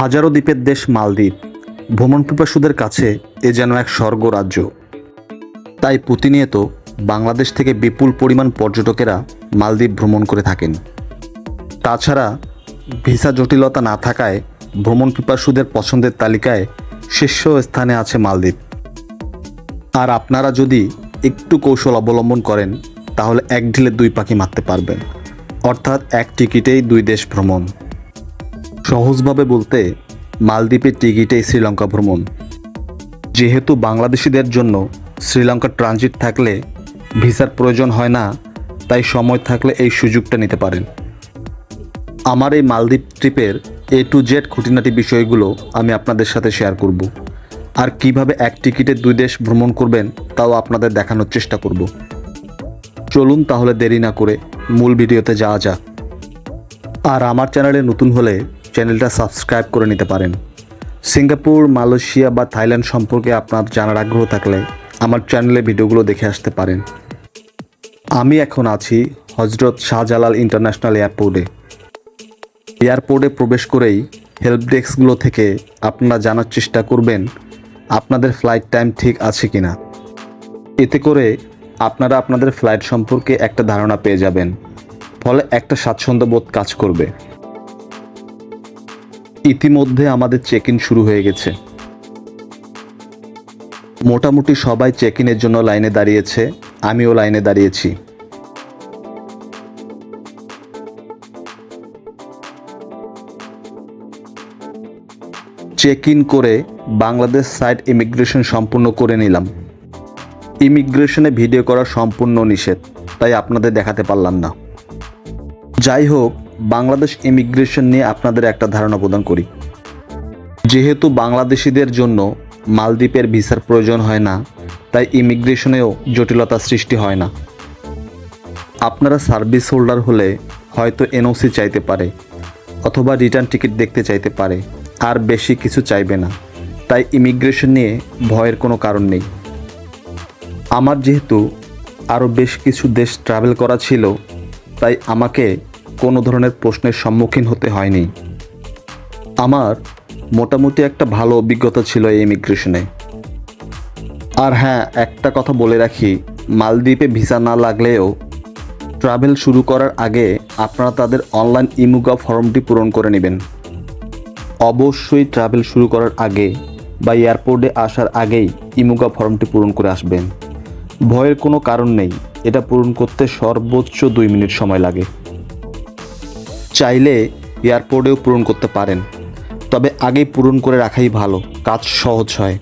হাজারো দ্বীপের দেশ মালদ্বীপ। ভ্রমণ পিপাসুদের কাছে এ যেন এক স্বর্গ রাজ্য তাই প্রতিনিয়ত বাংলাদেশ থেকে বিপুল পরিমাণ পর্যটকেরা মালদ্বীপ ভ্রমণ করে থাকেন। তাছাড়া ভিসা জটিলতা না থাকায় ভ্রমণ পিপাসুদের পছন্দের তালিকায় শীর্ষ স্থানে আছে মালদ্বীপ। আর আপনারা যদি একটু কৌশল অবলম্বন করেন, তাহলে এক ঢিলে দুই পাখি মারতে পারবেন। অর্থাৎ এক টিকিটেই দুই দেশ ভ্রমণ। সহজভাবে বলতে মালদ্বীপের টিকিটেই শ্রীলঙ্কা ভ্রমণ। যেহেতু বাংলাদেশিদের জন্য শ্রীলঙ্কা ট্রানজিট থাকলে ভিসার প্রয়োজন হয় না, তাই সময় থাকলে এই সুযোগটা নিতে পারেন। আমার এই মালদ্বীপ ট্রিপের এ টু জেড খুঁটিনাটি বিষয়গুলো আমি আপনাদের সাথে শেয়ার করব। আর কীভাবে এক টিকিটে দুই দেশ ভ্রমণ করবেন, তাও আপনাদের দেখানোর চেষ্টা করব। চলুন তাহলে দেরি না করে মূল ভিডিওতে যাওয়া যাক। আর আমার চ্যানেলে নতুন হলে চ্যানেলটা সাবস্ক্রাইব করে নিতে পারেন। সিঙ্গাপুর, মালয়েশিয়া বা থাইল্যান্ড সম্পর্কে আপনার জানার আগ্রহ থাকলে আমার চ্যানেলে ভিডিওগুলো দেখে আসতে পারেন। আমি এখন আছি হজরত শাহজালাল ইন্টারন্যাশনাল এয়ারপোর্টে। এয়ারপোর্টে প্রবেশ করেই হেল্প ডেস্কগুলো থেকে আপনারা জানার চেষ্টা করবেন, আপনাদের ফ্লাইট টাইম ঠিক আছে কিনা। এতে করে আপনারা আপনাদের ফ্লাইট সম্পর্কে একটা ধারণা পেয়ে যাবেন, ফলে একটা স্বাচ্ছন্দ্যবোধ কাজ করবে। ইতিমধ্যে আমাদের চেক ইন শুরু হয়ে গেছে। মোটামুটি সবাই চেক ইনের জন্য লাইনে দাঁড়িয়েছে, আমিও লাইনে দাঁড়িয়েছি। চেক ইন করে বাংলাদেশ সাইড ইমিগ্রেশন সম্পূর্ণ করে নিলাম। ইমিগ্রেশনে ভিডিও করা সম্পূর্ণ নিষেধ, তাই আপনাদের দেখাতে পারলাম না। যাই হোক বাংলাদেশ ইমিগ্রেশন নিয়ে আপনাদের একটা ধারণা প্রদান করি। যেহেতু বাংলাদেশিদের জন্য মালদ্বীপের ভিসার প্রয়োজন হয় না, তাই ইমিগ্রেশনেও জটিলতা সৃষ্টি হয় না। আপনারা সার্ভিস হোল্ডার হলে হয়তো এনওসি চাইতে পারে, অথবা রিটার্ন টিকিট দেখতে চাইতে পারে, আর বেশি কিছু চাইবে না। তাই ইমিগ্রেশন নিয়ে ভয়ের কোনো কারণ নেই। আমার যেহেতু আরও বেশ কিছু দেশ ট্রাভেল করা ছিল, তাই আমাকে কোনো ধরনের প্রশ্নের সম্মুখীন হতে হয়নি। আমার মোটামুটি একটা ভালো অভিজ্ঞতা ছিল এই ইমিগ্রেশনে। আর হ্যাঁ একটা কথা বলে রাখি, মালদ্বীপে ভিসা না লাগলেও ট্রাভেল শুরু করার আগে আপনারা তাদের অনলাইন ইমুগা ফর্মটি পূরণ করে নেবেন। অবশ্যই ট্রাভেল শুরু করার আগে বা এয়ারপোর্টে আসার আগেই ইমুগা ফর্মটি পূরণ করে আসবেন। ভয়ের কোনো কারণ নেই, এটা পূরণ করতে সর্বোচ্চ দুই মিনিট সময় লাগে। চাইলে এয়ারপোর্টেও পূরণ করতে পারেন। তবে আগেই পূরণ করে রাখাই ভালো, কাজ সহজ হয়।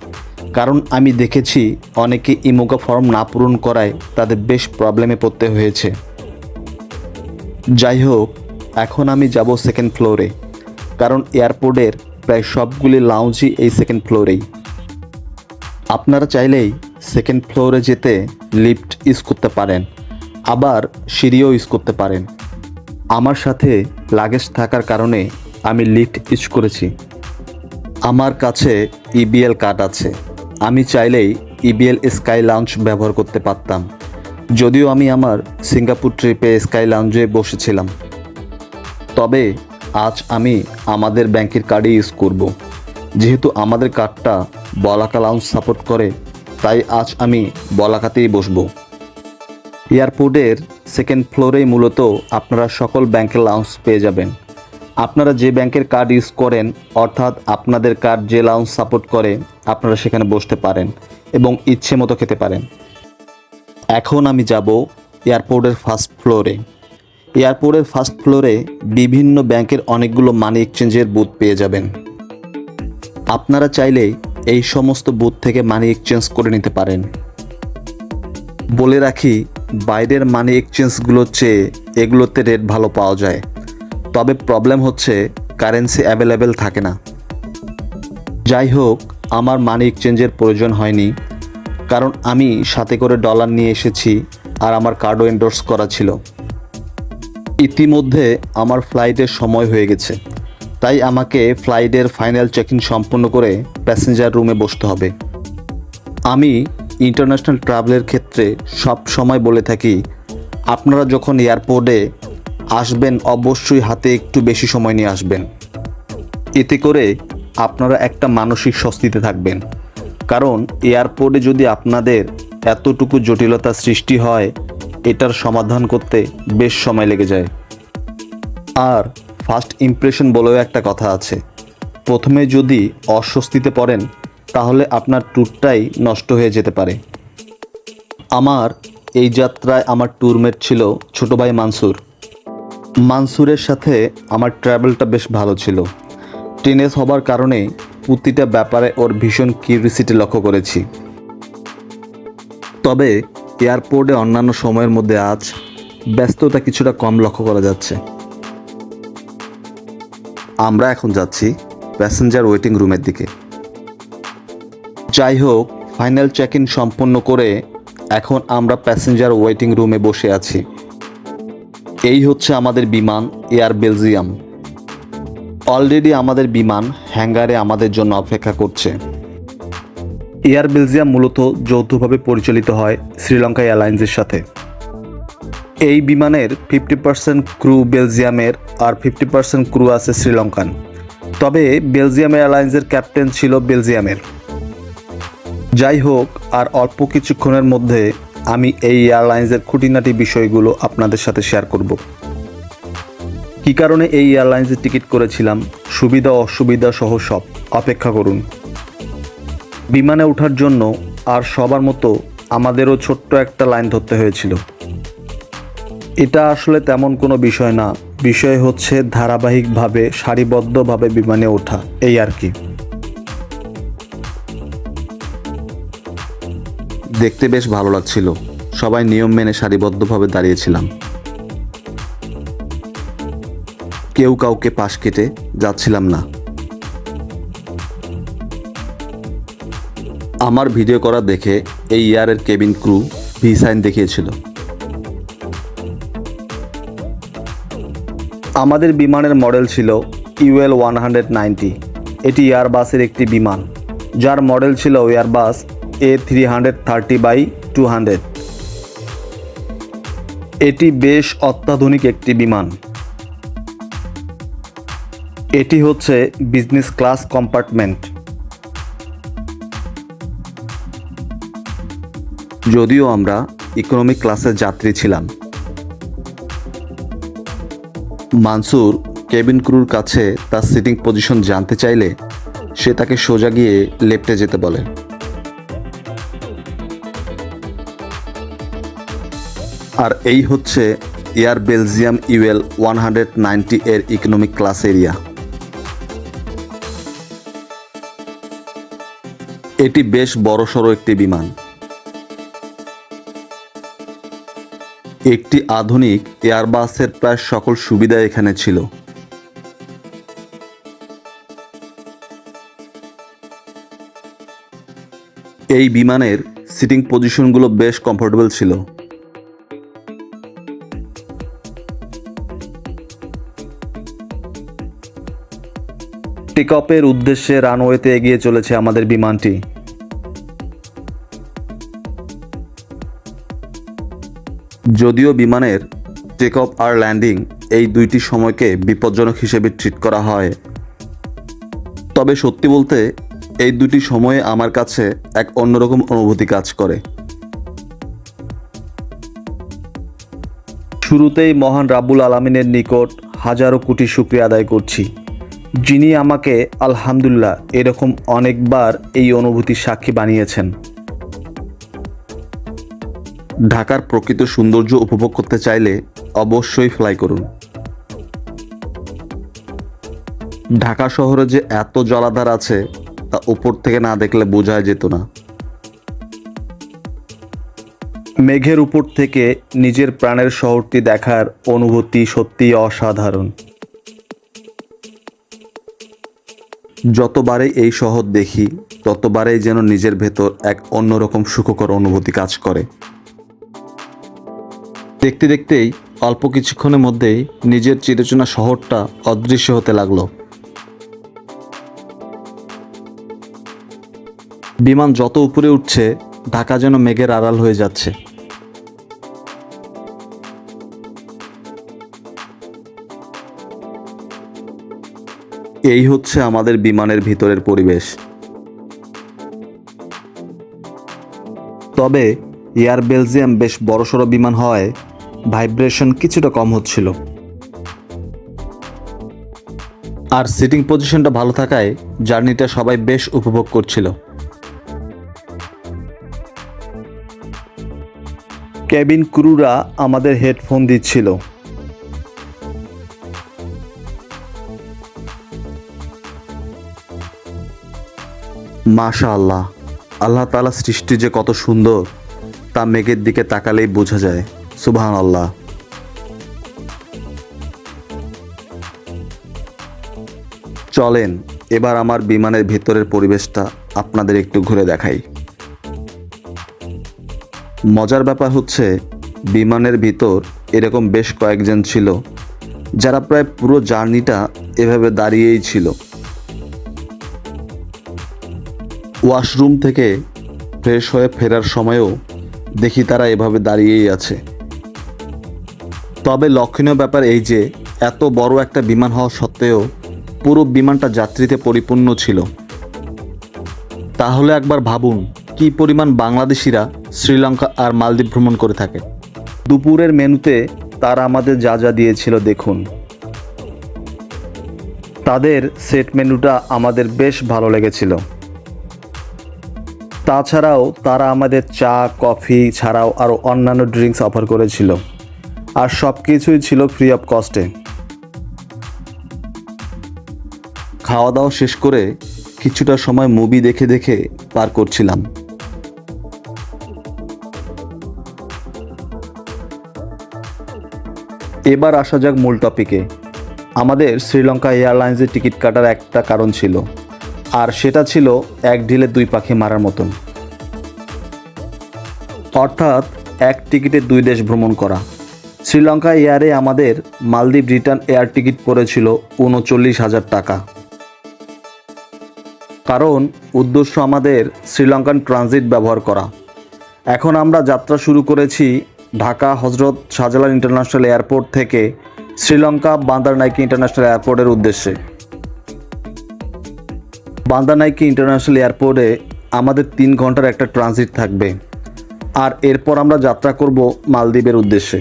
কারণ আমি দেখেছি অনেকে ইমোগা ফর্ম না পূরণ করায় তাদের বেশ প্রবলেমে পড়তে হয়েছে। যাই হোক, এখন আমি যাব সেকেন্ড ফ্লোরে কারণ এয়ারপোর্টের প্রায় সবগুলি লাউঞ্জই এই সেকেন্ড ফ্লোরেই আপনারা চাইলেই সেকেন্ড ফ্লোরে যেতে লিফট ইউজ করতে পারেন, আবার সিঁড়িও ইউজ করতে পারেন। আমার সাথে লাগেজ থাকার কারণে আমি লিফট ইউজ করেছি। আমার কাছে ইবিএল কার্ড আছে। আমি চাইলেই ইবিএল স্কাই লাউঞ্জ ব্যবহার করতে পারতাম। যদিও আমি আমার সিঙ্গাপুর ট্রিপে স্কাই লাউঞ্জে বসেছিলাম। তবে আজ আমি আমাদের ব্যাংকের কার্ডই ইউজ করব। যেহেতু আমাদের কার্ডটা বলাকা লাউঞ্জ সাপোর্ট করে, তাই আজ আমি বলাকাতেই বসবো। এয়ারপোর্টের সেকেন্ড ফ্লোরেই মূলত আপনারা সকল ব্যাংকের লাউন্স পেয়ে যাবেন। আপনারা যে ব্যাংকের কার্ড ইউজ করেন, অর্থাৎ আপনাদের কার্ড যে লাউন্স সাপোর্ট করে, আপনারা সেখানে বসতে পারেন এবং ইচ্ছে মতো খেতে পারেন। এখন আমি যাব এয়ারপোর্টের ফার্স্ট ফ্লোরে এয়ারপোর্টের ফার্স্ট ফ্লোরে বিভিন্ন ব্যাংকের অনেকগুলো মানি এক্সচেঞ্জের বুথ পেয়ে যাবেন। আপনারা চাইলে এই সমস্ত বুথ থেকে মানি এক্সচেঞ্জ করে নিতে পারেন। বলে রাখি বাইরের মানি এক্সচেঞ্জগুলোর চেয়ে এগুলোতে রেট ভালো পাওয়া যায়। তবে প্রবলেম হচ্ছে কারেন্সি অ্যাভেলেবেল থাকে না। যাই হোক, আমার মানি এক্সচেঞ্জের প্রয়োজন হয়নি, কারণ আমি সাথে করে ডলার নিয়ে এসেছি আর আমার কার্ডও এন্ডোর্স করা ছিল। ইতিমধ্যে আমার ফ্লাইটের সময় হয়ে গেছে, তাই আমাকে ফ্লাইটের ফাইনাল চেক ইন সম্পূর্ণ করে প্যাসেঞ্জার রুমে বসতে হবে। আমি ইন্টারন্যাশনাল ট্রাভেলের ক্ষেত্রে সব সময় বলে থাকি, আপনারা যখন এয়ারপোর্টে আসবেন, অবশ্যই হাতে একটু বেশি সময় নিয়ে আসবেন। এতে করে আপনারা একটা মানসিক স্বস্তিতে থাকবেন। কারণ এয়ারপোর্টে যদি আপনাদের এতটুকু জটিলতা সৃষ্টি হয়, এটার সমাধান করতে বেশ সময় লেগে যায়। আর ফার্স্ট ইমপ্রেশন বলেও একটা কথা আছে। প্রথমে যদি অস্বস্তিতে পড়েন তাহলে আপনার ট্যুরটাই নষ্ট হয়ে যেতে পারে। আমার এই যাত্রায় আমার ট্যুরমেট ছিল ছোট ভাই মানসুর। মানসুরের সাথে আমার ট্রাভেলটা বেশ ভালো ছিল। টিনেজ হবার কারণে প্রতিটা ব্যাপারে ওর ভীষণ কিউরিসিটি লক্ষ্য করেছি। তবে এয়ারপোর্টে অন্যান্য সময়ের মধ্যে আজ ব্যস্ততা কিছুটা কম লক্ষ্য করা যাচ্ছে। আমরা এখন যাচ্ছি প্যাসেঞ্জার ওয়েটিং রুমের দিকে। যাই হোক, ফাইনাল চেক ইন সম্পন্ন করে এখন আমরা প্যাসেঞ্জার ওয়েটিং রুমে বসে আছি। এই হচ্ছে আমাদের বিমান এয়ার বেলজিয়াম অলরেডি আমাদের বিমান হ্যাঙ্গারে আমাদের জন্য অপেক্ষা করছে। এয়ার বেলজিয়াম মূলত যৌথভাবে পরিচালিত হয় শ্রীলঙ্কা এয়ারলাইন্সের সাথে। এই বিমানের ফিফটি পার্সেন্ট ক্রু বেলজিয়ামের আর ফিফটি পার্সেন্ট ক্রু আছে শ্রীলঙ্কান। তবে বেলজিয়াম এয়ারলাইন্সের ক্যাপ্টেন ছিল বেলজিয়ামের যাই হোক, আর অল্প কিছুক্ষণের মধ্যে আমি এই এয়ারলাইন্সের খুঁটিনাটি বিষয়গুলো আপনাদের সাথে শেয়ার করব। কী কারণে এই এয়ারলাইন্সের টিকিট করেছিলাম? সুবিধা, অসুবিধা সহ সব। অপেক্ষা করুন। বিমানে ওঠার জন্য আর সবার মতো আমাদেরও ছোট্ট একটা লাইন ধরতে হয়েছিল। এটা আসলে তেমন কোনো বিষয় না। বিষয় হচ্ছে ধারাবাহিকভাবে, সারিবদ্ধভাবে বিমানে ওঠা, এই আর কি। দেখতে বেশ ভালো লাগছিল। সবাই নিয়ম মেনে সারিবদ্ধভাবে দাঁড়িয়েছিলাম। কেউ কাউকে পাশ কেটে যাচ্ছিলাম না। আমার ভিডিও করা দেখে এই ইয়ারের কেবিন ক্রু ভি সাইন দেখিয়েছিল। আমাদের বিমানের মডেল ছিল ইউএল ওয়ান হান্ড্রেড নাইনটি। এটি এয়ারবাসের একটি বিমান। যার মডেল ছিল Airbus A three hundred thirty by two hundred এটি বেশ অত্যাধুনিক একটি বিমান। এটি হচ্ছে বিজনেস ক্লাস কম্পার্টমেন্ট যদিও আমরা ইকোনমিক ক্লাসের যাত্রী ছিলাম। মানসুর কেবিন ক্রুর কাছে তার সিটিং পজিশন জানতে চাইলে সে তাকে সোজা গিয়ে লেফটে যেতে বলে। আর এই হচ্ছে air Belgium UL one hundred ninety এর ইকোনমিক ক্লাস এরিয়া এটি বেশ বড়সড় একটি বিমান। একটি আধুনিক এয়ারবাসের প্রায় সকল সুবিধা এখানে ছিল। এই বিমানের সিটিং পজিশনগুলো বেশ কমফোর্টেবল ছিল। টেক অফের উদ্দেশ্যে রানওয়েতে এগিয়ে চলেছে আমাদের বিমানটি। যদিও বিমানের টেক অফ আর ল্যান্ডিং এই দুইটি সময়কে বিপজ্জনক হিসেবে ট্রিট করা হয়। তবে সত্যি বলতে, এই দুটি সময়ে আমার কাছে এক অন্যরকম অনুভূতি কাজ করে। শুরুতেই মহান রাব্বুল আলমিনের নিকট হাজারো কোটি শুক্রিয়া আদায় করছি। যিনি আমাকে, আলহামদুলিল্লাহ, এরকম অনেকবার এই অনুভূতির সাক্ষী বানিয়েছেন। ঢাকার প্রকৃত সৌন্দর্য উপভোগ করতে চাইলে অবশ্যই ফ্লাই করুন। ঢাকা শহরে যে এত জলাধার আছে, তা উপর থেকে না দেখলে বোঝা যেত না। মেঘের উপর থেকে নিজের প্রাণের শহরটি দেখার অনুভূতি সত্যিই অসাধারণ। যতবারই এই শহর দেখি, ততবারেই যেন নিজের ভেতর এক অন্যরকম সুখকর অনুভূতি কাজ করে। দেখতে দেখতেই অল্প কিছুক্ষণের মধ্যেই নিজের চিরচেনা শহরটা অদৃশ্য হতে লাগল। বিমান যত উপরে উঠছে, ঢাকা যেন মেঘের আড়াল হয়ে যাচ্ছে। এই হচ্ছে আমাদের বিমানের ভিতরের পরিবেশ। তবে এয়ার বেলজিয়াম বেশ বড়সড় বিমান হওয়ায় ভাইব্রেশন কিছুটা কম হচ্ছিল। আর সিটিং পজিশনটা ভালো থাকায় জার্নিটা সবাই বেশ উপভোগ করছিল। কেবিন ক্রুরা আমাদের হেডফোন দিচ্ছিল। মাশা আল্লাহ আল্লাহ তালা সৃষ্টি যে কত সুন্দর, তা মেঘের দিকে তাকালেই বোঝা যায়। সুবহান আল্লাহ চলেন, এবার আমার বিমানের ভেতরের পরিবেশটা আপনাদের একটু ঘুরে দেখাই। মজার ব্যাপার হচ্ছে, বিমানের ভিতর এরকম বেশ কয়েকজন ছিল, যারা প্রায় পুরো জার্নিটা এভাবে দাঁড়িয়েই ছিল। ওয়াশরুম থেকে ফ্রেশ হয়ে ফেরার সময়ও দেখি তারা এভাবে দাঁড়িয়েই আছে। তবে লক্ষণীয় ব্যাপার এই যে, এত বড় একটা বিমান হওয়া সত্ত্বেও পুরো বিমানটা যাত্রীতে পরিপূর্ণ ছিল। তাহলে একবার ভাবুন, কি পরিমাণ বাংলাদেশিরা শ্রীলঙ্কা আর মালদ্বীপ ভ্রমণ করে থাকে। দুপুরের মেনুতে তারা আমাদের যা যা দিয়েছিল দেখুন। তাদের সেট মেনুটা আমাদের বেশ ভালো লেগেছিল। তাছাড়াও তারা আমাদের চা, কফি ছাড়াও আরও অন্যান্য ড্রিঙ্কস অফার করেছিল। আর সব কিছুই ছিল ফ্রি অফ কস্টে খাওয়া দাওয়া শেষ করে কিছুটা সময় মুভি দেখে দেখে পার করছিলাম। এবার আসা যাক মূল টপিকে আমাদের শ্রীলঙ্কা এয়ারলাইন্সের টিকিট কাটার একটা কারণ ছিল। আর সেটা ছিল এক ঢিলে দুই পাখি মারার মতন। অর্থাৎ এক টিকিটে দুই দেশ ভ্রমণ করা। শ্রীলঙ্কা এয়ারে আমাদের মালদ্বীপ রিটার্ন এয়ার টিকিট পড়েছিল উনচল্লিশ হাজার টাকা। কারণ উদ্দেশ্য আমাদের শ্রীলঙ্কান ট্রানজিট ব্যবহার করা। এখন আমরা যাত্রা শুরু করেছি ঢাকা হজরত শাহজালাল ইন্টারন্যাশনাল এয়ারপোর্ট থেকে শ্রীলঙ্কা বান্দারনাইকি ইন্টারন্যাশনাল এয়ারপোর্টের উদ্দেশ্যে। বান্দানাইকি ইন্টারন্যাশনাল এয়ারপোর্টে আমাদের তিন ঘণ্টার একটা ট্রানজিট থাকবে। আর এরপর আমরা যাত্রা করব মালদ্বীপের উদ্দেশ্যে।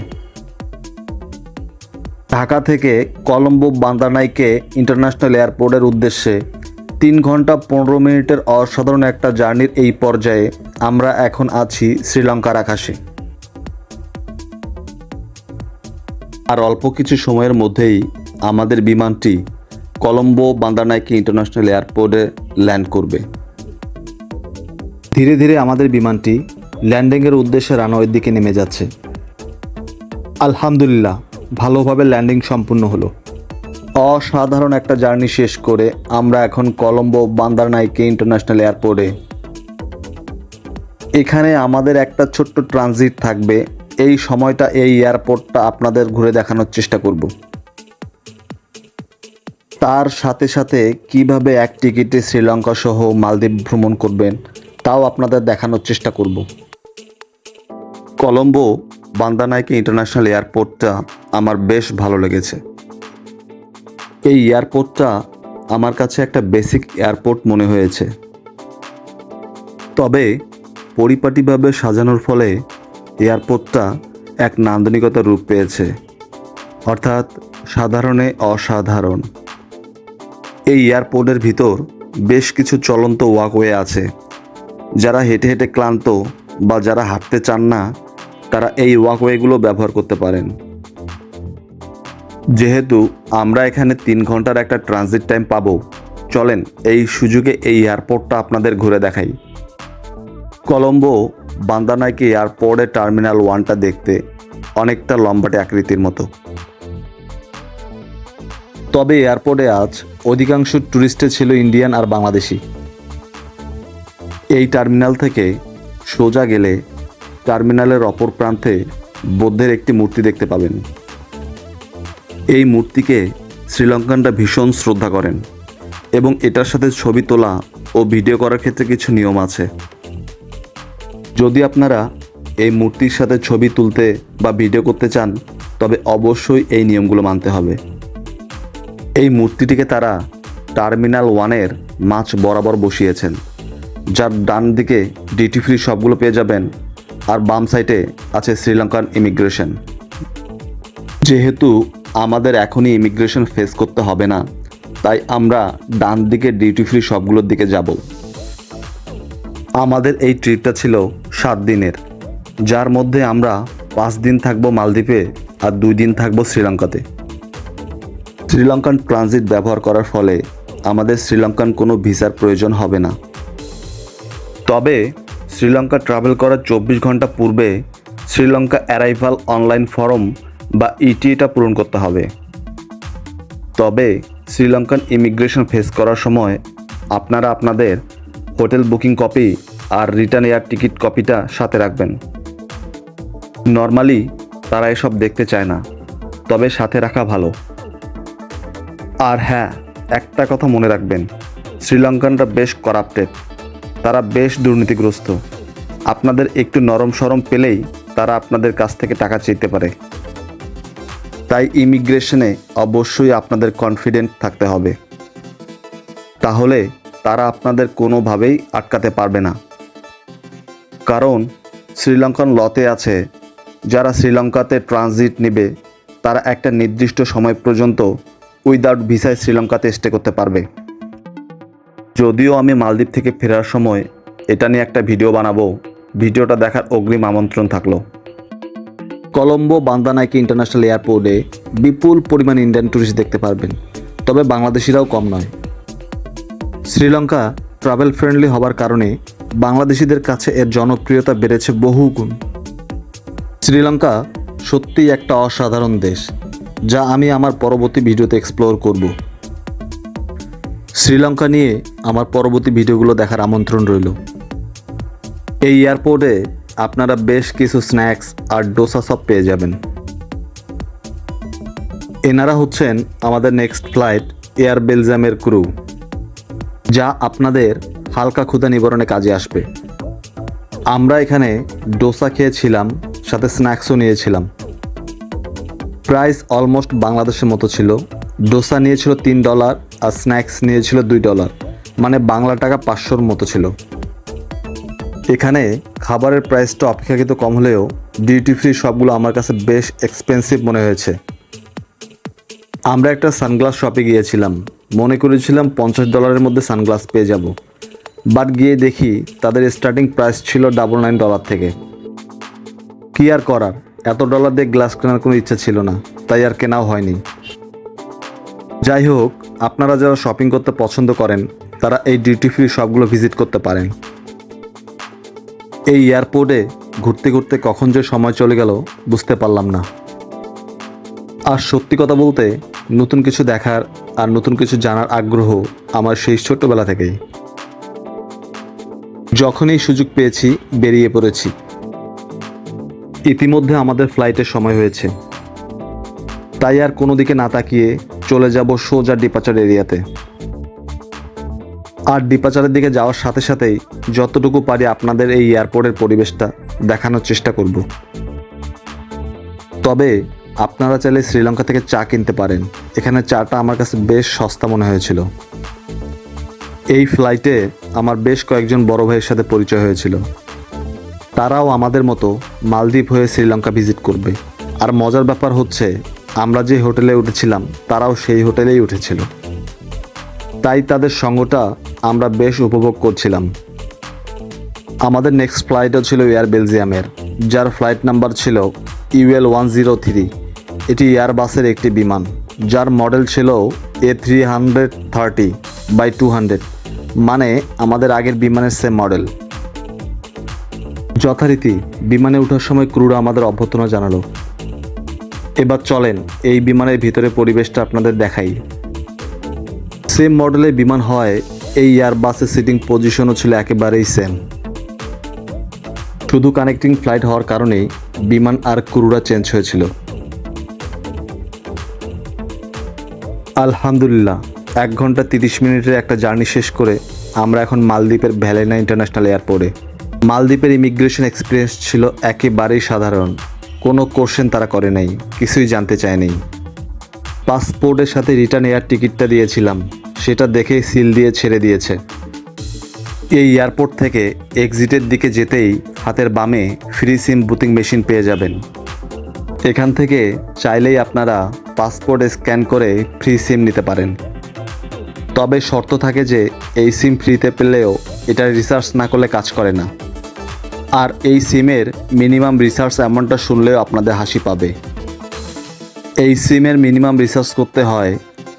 ঢাকা থেকে কলম্বো বান্দানাইকে ইন্টারন্যাশনাল এয়ারপোর্টের উদ্দেশ্যে তিন ঘণ্টা পনেরো মিনিটের অসাধারণ একটা জার্নির এই পর্যায়ে আমরা এখন আছি শ্রীলঙ্কার আকাশে। আর অল্প কিছু সময়ের মধ্যেই আমাদের বিমানটি কলম্বো বান্দারনাইকি ইন্টারন্যাশনাল এয়ারপোর্টে ল্যান্ড করবে। ধীরে ধীরে আমাদের বিমানটি ল্যান্ডিংয়ের উদ্দেশ্যে রানওয়ের দিকে নেমে যাচ্ছে। আলহামদুলিল্লাহ, ভালোভাবে ল্যান্ডিং সম্পূর্ণ হলো। অসাধারণ একটা জার্নি শেষ করে আমরা এখন কলম্বো বান্দারনাইকে ইন্টারন্যাশনাল এয়ারপোর্টে। এখানে আমাদের একটা ছোট্ট ট্রানজিট থাকবে। এই সময়টা এই এয়ারপোর্টটা আপনাদের ঘুরে দেখানোর চেষ্টা করব। তার সাথে সাথে কীভাবে এক টিকিটে শ্রীলঙ্কা সহ মালদ্বীপ ভ্রমণ করবেন, তাও আপনাদের দেখানোর চেষ্টা করব। কলম্বো বান্দানাইকে ইন্টারন্যাশনাল এয়ারপোর্টটা আমার বেশ ভালো লেগেছে। এই এয়ারপোর্টটা আমার কাছে একটা বেসিক এয়ারপোর্ট মনে হয়েছে। তবে পরিপাটিভাবে সাজানোর ফলে এয়ারপোর্টটা এক নান্দনিকতার রূপ পেয়েছে। অর্থাৎ সাধারণে অসাধারণ। এই এয়ারপোর্টের ভিতর বেশ কিছু চলন্ত ওয়াকওয়ে আছে। যারা হেঁটে হেঁটে ক্লান্ত বা যারা হাঁটতে চান না, তারা এই ওয়াকওয়েগুলো ব্যবহার করতে পারেন। যেহেতু আমরা এখানে তিন ঘণ্টার একটা ট্রানজিট টাইম পাবো, চলেন এই সুযোগে এই এয়ারপোর্টটা আপনাদের ঘুরে দেখাই। কলম্বো বান্দানাইকে এয়ারপোর্টের টার্মিনাল ওয়ানটা দেখতে অনেকটা লম্বাটে আকৃতির মতো। তবে এয়ারপোর্টে আজ অধিকাংশ ট্যুরিস্টে ছিল ইন্ডিয়ান আর বাংলাদেশি। এই টার্মিনাল থেকে সোজা গেলে টার্মিনালের অপর প্রান্তে বৌদ্ধের একটি মূর্তি দেখতে পাবেন। এই মূর্তিকে শ্রীলঙ্কানরা ভীষণ শ্রদ্ধা করেন এবং এটার সাথে ছবি তোলা ও ভিডিও করার ক্ষেত্রে কিছু নিয়ম আছে। যদি আপনারা এই মূর্তির সাথে ছবি তুলতে বা ভিডিও করতে চান, তবে অবশ্যই এই নিয়মগুলো মানতে হবে। এই মূর্তিটিকে তারা টার্মিনাল ওয়ানের মাছ বরাবর বসিয়েছেন, যার ডান দিকে ডিউটি ফ্রি সবগুলো পেয়ে যাবেন আর বাম সাইডে আছে শ্রীলঙ্কান ইমিগ্রেশন যেহেতু আমাদের এখনই ইমিগ্রেশন ফেস করতে হবে না, তাই আমরা ডান দিকে ডিউটি ফ্রি সবগুলোর দিকে যাব। আমাদের এই ট্রিপটা ছিল সাত দিনের, যার মধ্যে আমরা পাঁচ দিন থাকব মালদ্বীপে আর দুই দিন থাকব শ্রীলঙ্কাতে। শ্রীলঙ্কান ট্রানজিট ব্যবহার করার ফলে আমাদের শ্রীলঙ্কান কোনো ভিসার প্রয়োজন হবে না। তবে শ্রীলঙ্কা ট্রাভেল করার চব্বিশ ঘণ্টা পূর্বে শ্রীলঙ্কা অ্যারাইভাল অনলাইন ফর্ম বা ইটিটা পূরণ করতে হবে। তবে শ্রীলঙ্কান ইমিগ্রেশন ফেস করার সময় আপনারা আপনাদের হোটেল বুকিং কপি আর রিটার্ন এয়ার টিকিট কপিটা সাথে রাখবেন। নর্মালি তারা এসব দেখতে চায় না, তবে সাথে রাখা ভালো। আর হ্যাঁ একটা কথা মনে রাখবেন, শ্রীলঙ্কানরা বেশ করাপ্টেড। তারা বেশ দুর্নীতিগ্রস্ত। আপনাদের একটু নরম সরম পেলেই তারা আপনাদের কাছ থেকে টাকা চাইতে পারে। তাই ইমিগ্রেশনে অবশ্যই আপনাদের কনফিডেন্ট থাকতে হবে। তাহলে তারা আপনাদের কোনোভাবেই আটকাতে পারবে না। কারণ শ্রীলঙ্কান লতে আছে, যারা শ্রীলঙ্কাতে ট্রানজিট নেবে, তারা একটা নির্দিষ্ট সময় পর্যন্ত উইদাউট ভিসায় শ্রীলঙ্কাতে স্টে করতে পারবে। যদিও আমি মালদ্বীপ থেকে ফেরার সময় এটা নিয়ে একটা ভিডিও বানাবো, ভিডিওটা দেখার অগ্রিম আমন্ত্রণ থাকল। কলম্বো বান্দানাইকি ইন্টারন্যাশনাল এয়ারপোর্টে বিপুল পরিমাণ ইন্ডিয়ান ট্যুরিস্ট দেখতে পারবেন, তবে বাংলাদেশিরাও কম নয়। শ্রীলঙ্কা ট্রাভেল ফ্রেন্ডলি হবার কারণে বাংলাদেশিদের কাছে এর জনপ্রিয়তা বেড়েছে বহু গুণ শ্রীলঙ্কা সত্যিই একটা অসাধারণ দেশ। যা আমি আমার পরবর্তী ভিডিওতে এক্সপ্লোর করব। শ্রীলঙ্কা নিয়ে আমার পরবর্তী ভিডিওগুলো দেখার আমন্ত্রণ রইল। এই এয়ারপোর্টে আপনারা বেশ কিছু স্ন্যাক্স আর ডোসা সব পেয়ে যাবেন। এনারা হচ্ছেন আমাদের নেক্সট ফ্লাইট এয়ার বেলজিয়ামের ক্রু যা আপনাদের হালকা ক্ষুধা নিবারণে কাজে আসবে। আমরা এখানে ডোসা খেয়েছিলাম, সাথে স্ন্যাক্সও নিয়েছিলাম। প্রাইস অলমোস্ট বাংলাদেশের মতো ছিল। ডোসা নিয়েছিল তিন ডলার আর স্ন্যাক্স নিয়েছিল দুই ডলার মানে বাংলা টাকা পাঁচশোর মতো ছিল। এখানে খাবারের প্রাইসটা অপেক্ষাকৃত কম হলেও ডিউটি ফ্রি সবগুলো আমার কাছে বেশ এক্সপেন্সিভ মনে হয়েছে। আমরা একটা সানগ্লাস শপে গিয়েছিলাম। মনে করেছিলাম পঞ্চাশ ডলারের মধ্যে সানগ্লাস পেয়ে যাব। বাট গিয়ে দেখি তাদের স্টার্টিং প্রাইস ছিল ডাবল নাইন ডলার থেকে। কি আর করার? এত ডলার দিয়ে গ্লাস কেনার কোনো ইচ্ছা ছিল না, তাই আর কেনাও হয়নি। যাই হোক, আপনারা যারা শপিং করতে পছন্দ করেন, তারা এই ডিউটি ফ্রি শপগুলো ভিজিট করতে পারেন। এই এয়ারপোর্টে ঘুরতে ঘুরতে কখন যে সময় চলে গেল, বুঝতে পারলাম না। আর সত্যি কথা বলতে, নতুন কিছু দেখার আর নতুন কিছু জানার আগ্রহ আমার সেই ছোট্টবেলা থেকেই। যখনই সুযোগ পেয়েছি, বেরিয়ে পড়েছি। ইতিমধ্যে আমাদের ফ্লাইটের সময় হয়েছে। তাই আর কোনো দিকে না তাকিয়ে চলে যাব সোজা ডিপাচার এরিয়াতে আর ডিপাচারের দিকে যাওয়ার সাথে সাথেই যতটুকু পারি আপনাদের এই এয়ারপোর্টের পরিবেশটা দেখানোর চেষ্টা করব। তবে আপনারা চাইলে শ্রীলঙ্কা থেকে চা কিনতে পারেন। এখানে চাটা আমার কাছে বেশ সস্তা মনে হয়েছিল। এই ফ্লাইটে আমার বেশ কয়েকজন বড় ভাইয়ের সাথে পরিচয় হয়েছিল। তারাও আমাদের মতো মালদ্বীপ হয়ে শ্রীলঙ্কা ভিজিট করবে। আর মজার ব্যাপার হচ্ছে, আমরা যে হোটেলে উঠেছিলাম, তারাও সেই হোটেলেই উঠেছিল। তাই তাদের সঙ্গটা আমরা বেশ উপভোগ করছিলাম। আমাদের নেক্সট ফ্লাইটও ছিল এয়ার বেলজিয়ামের যার ফ্লাইট নাম্বার ছিল ইউএল ওয়ান জিরো থ্রি এটি এয়ারবাসের একটি বিমান, যার মডেল ছিল A three hundred thirty by two hundred মানে আমাদের আগের বিমানের সেম মডেল যথারীতি বিমানে ওঠার সময় ক্রুরা আমাদের অভ্যর্থনা জানালো। এবার চলেন এই বিমানের ভিতরে পরিবেশটা আপনাদের দেখাই। সেম মডেলের বিমান হয় এই এয়ারবাসের সিটিং পজিশনও ছিল একেবারেই সেম শুধু কানেক্টিং ফ্লাইট হওয়ার কারণেই বিমান আর ক্রুরা চেঞ্জ হয়েছিল। আলহামদুলিল্লাহ, এক ঘণ্টা তিরিশ মিনিটের একটা জার্নি শেষ করে আমরা এখন মালদ্বীপের ভ্যালেনা ইন্টারন্যাশনাল এয়ারপোর্টে। মালদ্বীপের ইমিগ্রেশন এক্সপিরিয়েন্স ছিল একেবারেই সাধারণ। কোনো কোশ্চেন তারা করে নাই, কিছুই জানতে চায়নি। পাসপোর্টের সাথে রিটার্ন এয়ার টিকিটটা দিয়েছিলাম, সেটা দেখেই সিল দিয়ে ছেড়ে দিয়েছে। এই এয়ারপোর্ট থেকে এক্সিটের দিকে যেতেই হাতের বামে ফ্রি সিম বুথিং মেশিন পেয়ে যাবেন। এখান থেকে চাইলেই আপনারা পাসপোর্ট স্ক্যান করে ফ্রি সিম নিতে পারেন। তবে শর্ত থাকে যে এই সিম ফ্রিতে পেলেও এটা রিসার্চ না করলে কাজ করে না। আর এই সিমের মিনিমাম রিসার্চ অ্যামাউন্টটা শুনলেও আপনাদের হাসি পাবে। এই সিমের মিনিমাম রিসার্চ করতে হয়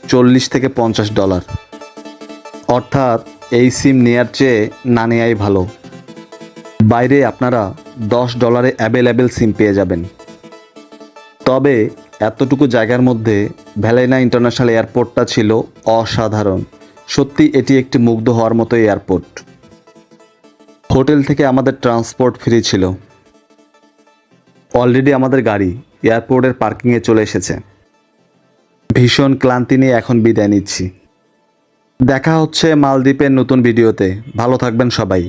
চল্লিশ থেকে পঞ্চাশ ডলার অর্থাৎ এই সিম নেয়ার চেয়ে না নেয়াই ভালো। বাইরে আপনারা দশ ডলারে অ্যাভেলেবেল সিম পেয়ে যাবেন। তবে এতটুকু জায়গার মধ্যে ভ্যালেনা ইন্টারন্যাশনাল এয়ারপোর্টটা ছিল অসাধারণ। সত্যি এটি একটি মুগ্ধ হওয়ার মতো এয়ারপোর্ট। হোটেল থেকে আমাদের ট্রান্সপোর্ট ফ্রি ছিল। অলরেডি আমাদের গাড়ি এয়ারপোর্টের পার্কিংয়ে চলে এসেছে। ভীষণ ক্লান্তি নিয়ে এখন বিদায় নিচ্ছি। দেখা হচ্ছে মালদ্বীপের নতুন ভিডিওতে। ভালো থাকবেন সবাই।